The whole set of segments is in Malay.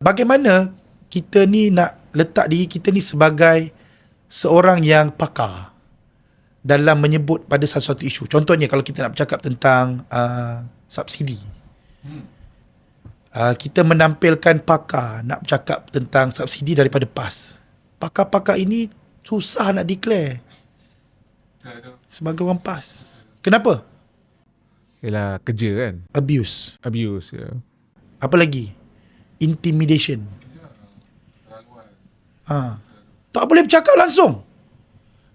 bagaimana kita ni nak letak diri kita ni sebagai seorang yang pakar dalam menyebut pada sesuatu isu. Contohnya kalau kita nak bercakap tentang uh, subsidi. Uh, kita menampilkan pakar nak bercakap tentang subsidi daripada PAS. Pakar-pakar ini susah nak declare sebagai orang PAS. Kenapa? Ialah kerja kan. Abuse. Abuse ya. Apa lagi? Intimidation. Ha. Tak boleh bercakap langsung.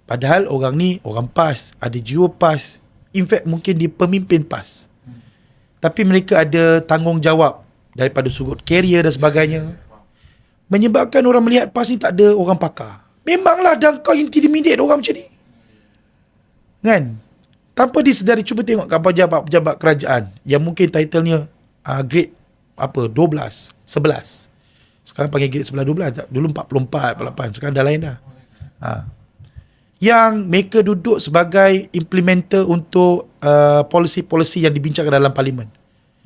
Padahal orang ni orang PAS, ada jiwa PAS. In fact mungkin dia pemimpin PAS. Tapi mereka ada tanggungjawab daripada sudut karier dan sebagainya. Menyebabkan orang melihat PAS ni tak ada orang pakar. Memanglah dan kau intimidate orang macam ni. Kan? Tanpa disedari cuba tengok kat pejabat-pejabat kerajaan yang mungkin titlenya uh, grade apa 12, 11. Sekarang panggil grade 11 12. Dulu 44, 48. Sekarang dah lain dah. Ha. Yang mereka duduk sebagai implementer untuk uh, polisi-polisi yang dibincangkan dalam parlimen.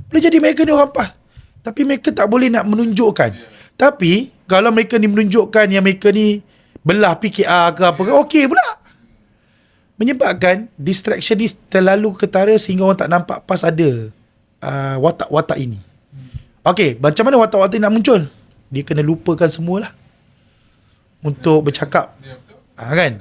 Boleh jadi mereka ni orang PAS. Tapi mereka tak boleh nak menunjukkan. Tapi kalau mereka ni menunjukkan yang mereka ni belah PKR ke apa ke, okey pula menyebabkan distraction ni terlalu ketara sehingga orang tak nampak pas ada uh, watak-watak ini. Okey, macam mana watak-watak nak muncul? Dia kena lupakan semualah untuk bercakap. Ha, kan?